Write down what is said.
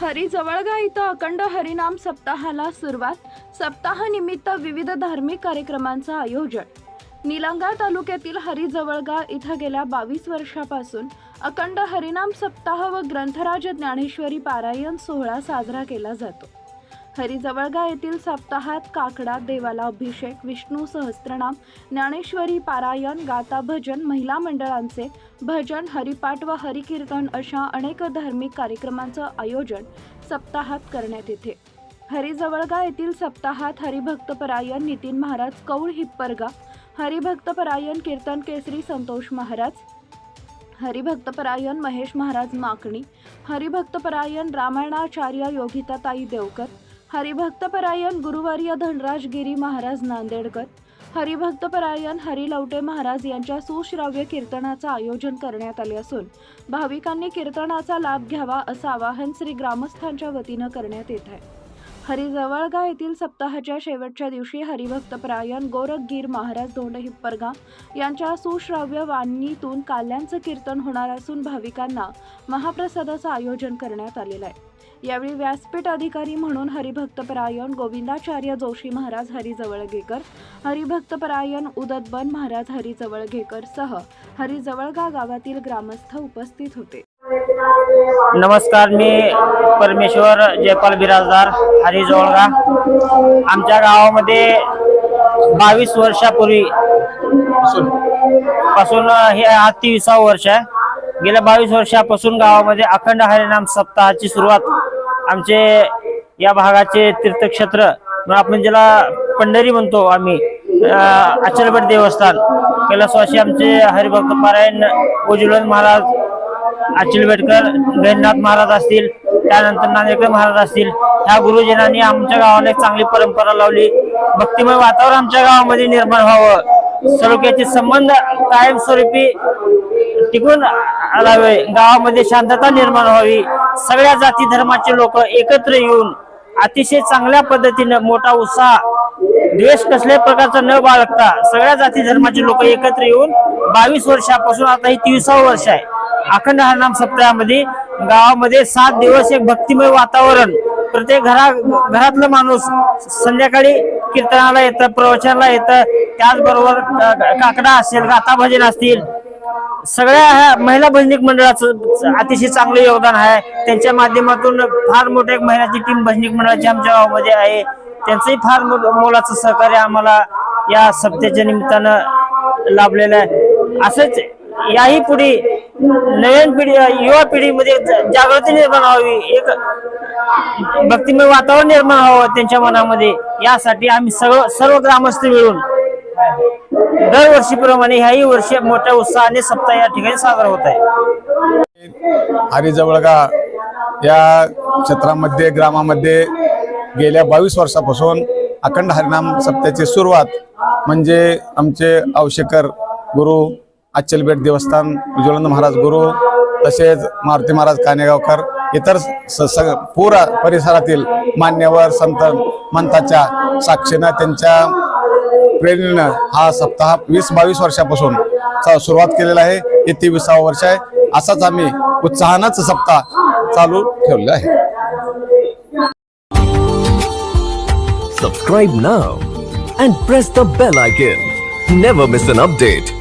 हरी जवळगा इथं अखंड हरिनाम सप्ताहाला सुरुवात. सप्ताहानिमित्त विविध धार्मिक कार्यक्रमांचं आयोजन. निलंगा तालुक्यातील हरी जवळगा इथं गेल्या बावीस वर्षापासून अखंड हरिनाम सप्ताह व ग्रंथराज ज्ञानेश्वरी पारायण सोहळा साजरा केला जातो. हरिजवळगा येथील सप्ताहात काकडा देवाला अभिषेक विष्णू सहस्त्रनाम ज्ञानेश्वरी पारायण गाता भजन महिला मंडळांचे भजन हरिपाठ व हरिकीर्तन अशा अनेक धार्मिक कार्यक्रमांचं आयोजन सप्ताहात करण्यात येते. हरिजवळगा येथील सप्ताहात हरिभक्तपरायण नितीन महाराज कौळ हिप्परगा हरिभक्तपरायण कीर्तन केसरी संतोष महाराज हरिभक्तपरायण महेश महाराज माकणी हरिभक्तपरायण रामायणाचार्य योगिताताई देवकर हरिभक्तपरायण गुरुवर्य धनराज गिरी महाराज नांदेडकर हरिभक्तपरायण हरिलवटे महाराज यांच्या सुश्राव्य कीर्तनाचं आयोजन करण्यात आले असून भाविकांनी कीर्तनाचा लाभ घ्यावा असं आवाहन श्री ग्रामस्थांच्या वतीनं करण्यात येत आहे. हरिजवळगा येथील सप्ताहाच्या शेवटच्या दिवशी हरिभक्तपरायण गोरखगीर महाराज धोंड हिप्परगा यांच्या सुश्राव्य वाणीतून काल्यांचं कीर्तन होणार असून भाविकांना महाप्रसादाचं आयोजन करण्यात आलेलं आहे. यावेळी व्यासपीठ अधिकारी म्हणून हरिभक्तपरायण गोविंदाचार्य जोशी महाराज हरिजवळगेकर हरिभक्तपरायण उदतबन महाराज हरिजवळगेकर सह हरिजवळगा गावातील ग्रामस्थ उपस्थित होते. नमस्कार मी परमेश्वर जयपाल बिराजदार हरिजवळगा आमच्या गावामध्ये बावीस वर्षापूर्वी पासून हे आज तेविसावं वर्ष आहे. गेल्या बावीस वर्षापासून गावामध्ये अखंड हरिनाम सप्ताहाची सुरुवात आमचे या भागाचे तीर्थक्षेत्र म्हणून आपण ज्याला पंढरी म्हणतो आम्ही अचलबट देवस्थान कैलासवासी आमचे हरिभक्त पारायण उज्ज्वलन महाराज अचिल बेटकर गैरनाथ महाराज असतील त्यानंतर नांदेडकर महाराज असतील ह्या गुरुजनांनी आमच्या गावाला एक चांगली परंपरा लावली. भक्तिमय वातावरण आमच्या गावामध्ये निर्माण व्हावं. सलोख्याचे संबंध कायमस्वरूपी टिकून राहावे. गावामध्ये शांतता निर्माण व्हावी. सगळ्या जाती धर्माचे लोक एकत्र येऊन अतिशय चांगल्या पद्धतीनं मोठा उत्साह द्वेष कसल्याही प्रकारचा न बाळगता सगळ्या जाती धर्माचे लोक एकत्र येऊन बावीस वर्षापासून आता ही तेविसावं वर्ष आहे. अखंड हरनाम सप्ताहामध्ये गावामध्ये सात दिवस एक भक्तिमय वातावरण. प्रत्येक घरा घरातलं माणूस संध्याकाळी कीर्तनाला येतं प्रवचनाला येतं. त्याचबरोबर काकडा असेल गाथा भजन असतील. सगळ्या ह्या महिला भजनिक मंडळाचं अतिशय चांगलं योगदान आहे. त्यांच्या माध्यमातून फार मोठ्या एक महिलाची टीम भजनिक मंडळाची आमच्या गावामध्ये आहे. त्यांचंही फार मोलाचं सहकार्य आम्हाला या सप्त्याच्या निमित्तानं लाभलेलं आहे. असंच याही पुढे नवीन पिढी युवा पिढीमध्ये जागृती निर्माण व्हावी. एक भक्तिमय वातावरण निर्माण व्हावं त्यांच्या मनामध्ये. यासाठी आम्ही सर्व सर्व ग्रामस्थ मिळून दरवर्षीप्रमाणे ह्याही वर्षी मोठ्या उत्साहाने सप्ताह या ठिकाणी साजरा होत आहे. हरिजवळगा या क्षेत्रामध्ये ग्रामामध्ये गेल्या बावीस वर्षापासून अखंड हरिनाम सप्त्याची सुरुवात म्हणजे आमचे अवशेकर गुरु अच्चलबेट देवस्थान उज्ज्वलंद महाराज गुरु तसेच मारुती महाराज कानेगावकर इतर स स पूर परिसरातील मान्यवर संत मंताच्या साक्षीनं त्यांच्या प्रेरणेनं हा सप्ताह वीस बावीस वर्षापासून चा- सुरुवात केलेला आहे. हे तेवीसावं वर्ष आहे. असाच आम्ही उत्साहानंच सप्ताह चालू ठेवलेला आहे. Subscribe now and press the bell icon never miss an update